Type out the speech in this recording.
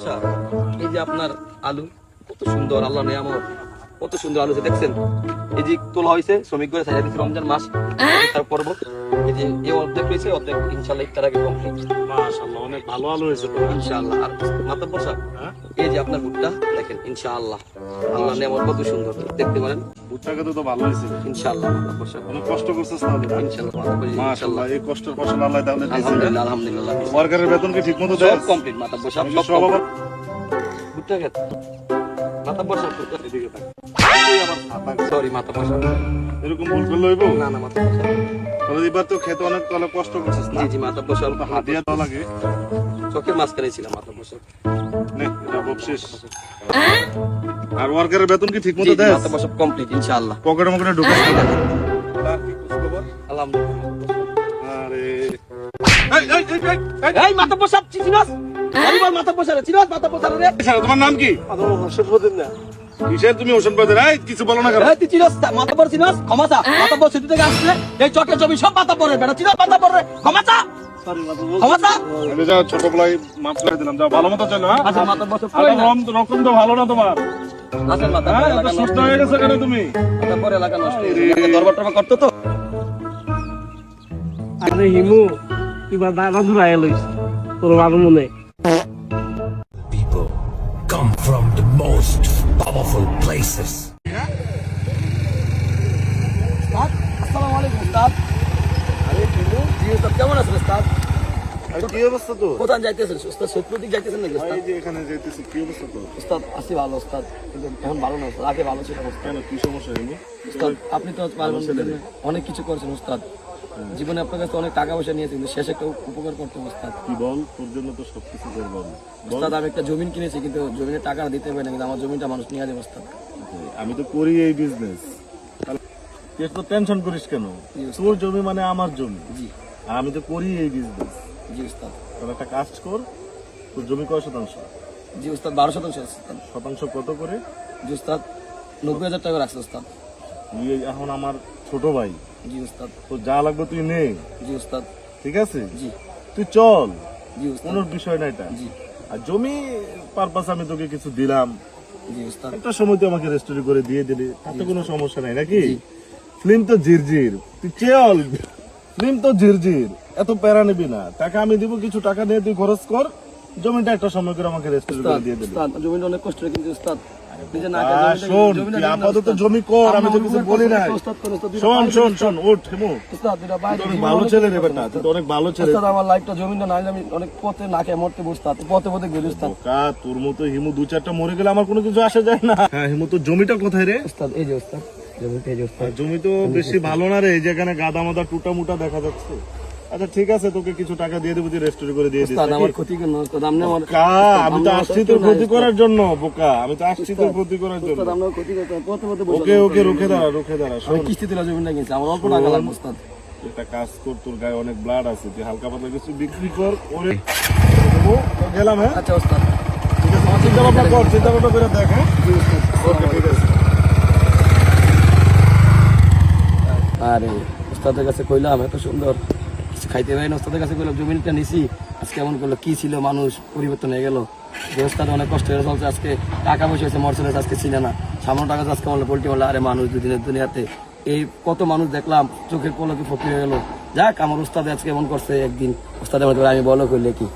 আচ্ছা এই যে আপনার আলু কত সুন্দর আল্লাহ নেয়ামত। কত সুন্দর আলু দেখছেন। এই যে তোলা হয়েছে শ্রমিক করে সাজা দিচ্ছে রমজান মাস। তার পর্ব এই যে এই অর্ধেক রয়েছে অর্ধেক ইনশাল্লাহ ইফতার আগে কমপ্লিট মাশাআল্লাহ অনেক ভালো আলু হয়েছে তো। ইনশাআল্লাহ। আর মাথা বসা হ্যাঁ? এই যে আপনার ভুট্টা দেখেন ইনশাআল্লাহ। আল্লাহ নিয়ামত কত সুন্দর। দেখতে পারেন। ভুট্টাকে তো তো ভালো হয়েছে। ইনশাআল্লাহ মাথা বসা অনেক কষ্ট করছিস না? ইনশাআল্লাহ বসা মাশাআল্লাহ এই কষ্টের ফসল আল্লাহ দিয়েছে। আলহামদুলিল্লাহ আলহামদুলিল্লাহ। সরকারের বেতন কি ঠিক মতো সব কমপ্লিট বসা সব সব ভুট্টা খেত মাথা বসা এদিকে। সরি মাথা বসা এরকম ভুল করলে হইব না না মাথা বসা তাহলে এবার তো খেতে অনেক তাহলে কষ্ট করছিস জি জি মাথা বসা তো হাতিয়া দেওয়া লাগে চোখের মাঝখানে মাথা বসা আর ওয়ার্কারের বেতন কি ঠিক মতো জি, দেয় মাথা বসা কমপ্লিট ইনশাআল্লাহ পকেটে মকেটে ঢুকে আলহামদুলিল্লাহ আরে এই এই এই এই, মাথা বসা চিনাস মাথা রে। তোমার নাম কি? কিসের তুমি ওষুধ পাতে এই কিছু বলো না কেন। এই তুই চিনাস মাথা থেকে আসছে এই জমি সব মাথা পরে বেটা চিনাস মাথা ছোট দিলাম। ভালো মতো চলো হ্যাঁ? আচ্ছা মাথা বসা রকম রকম তো ভালো না তোমার। হ্যাঁ সুস্থ হয়ে গেছে। কেন তুমি? হয়ে দরবার করতো তো? আরে হিমু তোর ভালো মনে most powerful places. কেমন আছেন উস্তাদ কি অবস্থা তো কোথায় যাইতেছেন? উস্তাদ সৈয়দপুর দিকে যাইতেছেন নাকি উস্তাদ যে এখানে যাইতেছি কি অবস্থা তো উস্তাদ আছি ভালো উস্তাদ কিন্তু এখন ভালো না উস্তাদ আগে ভালো ছিল উস্তাদ কেন কি সমস্যা হয়নি উস্তাদ আপনি তো পারবেন অনেক কিছু করেছেন উস্তাদ জীবনে আপনার কাছে অনেক টাকা পয়সা নিয়েছেন কিন্তু শেষে একটা উপকার করতে উস্তাদ কি বল? তোর জন্য তো সবকিছু করব আমি। আমি একটা জমিন কিনেছি কিন্তু জমিনের টাকা দিতে পারি না কিন্তু আমার জমিটা মানুষ নিয়ে যাবে উস্তাদ আমি তো করি এই বিজনেস তুই তো টেনশন করিস কেন? তোর জমি মানে আমার জমি। জি। আর আমি তো করি এই বিজনেস জি উস্তাদ তোর একটা কাজ কর তোর জমি কয় শতাংশ? জি উস্তাদ বারো শতাংশ শতাংশ কত করে? জি উস্তাদ নব্বই হাজার টাকা রাখছে উস্তাদ এখন আমার ছোট ভাই। জি উস্তাদ। তোর যা লাগবে তুই নে। জি উস্তাদ। ঠিক আছে? জি। তুই চল। জি উস্তাদ। কোনো বিষয় না এটা। জি। আর জমি পারপাস আমি তোকে কিছু দিলাম। জি উস্তাদ। একটা সময় তুই আমাকে রেস্টোরি করে দিয়ে দিলি। তাতে কোনো সমস্যা নাই নাকি? ফিল্ম তো ঝিরঝির। তুই চল। ফিল্ম তো ঝিরঝির। এত প্যারা নিবি না। টাকা আমি দিব কিছু টাকা নিয়ে তুই খরচ কর। জমিটা একটা সময় করে আমাকে রেস্টোরি করে দিয়ে দিবি উস্তাদ জমিটা অনেক কষ্ট কিন্তু উস্তাদ। নিজে না আহ, শোন তুই আপাতত জমি কর আমি তো কিছু বলি নাই। উস্তাদ করে উস্তাদ দুইটা শোন শোন শোন ওঠ হেমু। উস্তাদ দুইটা তুই বাইরে তো অনেক জীবনে ভালো ছেলে কিছু রে তুই অনেক ভালো ছেলে। আমার লাইফটা জমিটা না আমি অনেক পথে না খেয়ে মরতে বসতাম পথে পথে গেলি তোর মতো হিমু দু চারটা মরে গেলে আমার কোনো কিছু আসে যায় না। হ্যাঁ হিমু তো জমিটা কোথায় রে? এই যে জমি তো বেশি ভালো না রে এই যেখানে গাদা মাদা টুটা মুটা দেখা যাচ্ছে। আচ্ছা ঠিক আছে তোকে কিছু টাকা দিয়ে দেবো তুই রেস্টোরি করে দিয়ে দিস আমার ক্ষতি কেন? আপনি আমার আমি তো আসছি তোর ক্ষতি করার জন্য বোকা আমি তো আসছি তোর ক্ষতি করার জন্য। আপনার ক্ষতি করতে পথে পথে ওকে ওকে রুখে দাঁড়া রুখে দাঁড়া আমি কিস্তি দিলা জমিটা কিনছি আমার অল্প টাকা লাগবে একটা কাজ কর তোর গায়ে অনেক ব্লাড আছে তুই হালকা পাতলা কিছু বিক্রি কর ওরে। গেলাম হ্যাঁ? আচ্ছা উস্তাদ ঠিক আছে চিন্তা ভাবনা কর চিন্তা ভাবনা করে দেখ হ্যাঁ? ওকে ঠিক আছে। আরে কাছে কইলাম এত সুন্দর। খাইতে পারি না। তাদের কাছে বললাম জমিটা নিছি। আজকে এমন করল, কি ছিল? মানুষ পরিবর্তন হয়ে গেল। যে অনেক কষ্ট হয়ে চলছে। আজকে টাকা পয়সা হয়েছে মর্সেলেস আজকে ছিল না। সামান্য টাকা আজকে বলল, পোল্ট্রি বলল, আরে মানুষ দুদিনের দুনিয়াতে। এই কত মানুষ দেখলাম, চোখের পলকে ফকির হয়ে গেলো। যাক, আমার উস্তাদ আজকে এমন করছে একদিন। উস্তাদের মধ্যে আমি বলো করলে কি?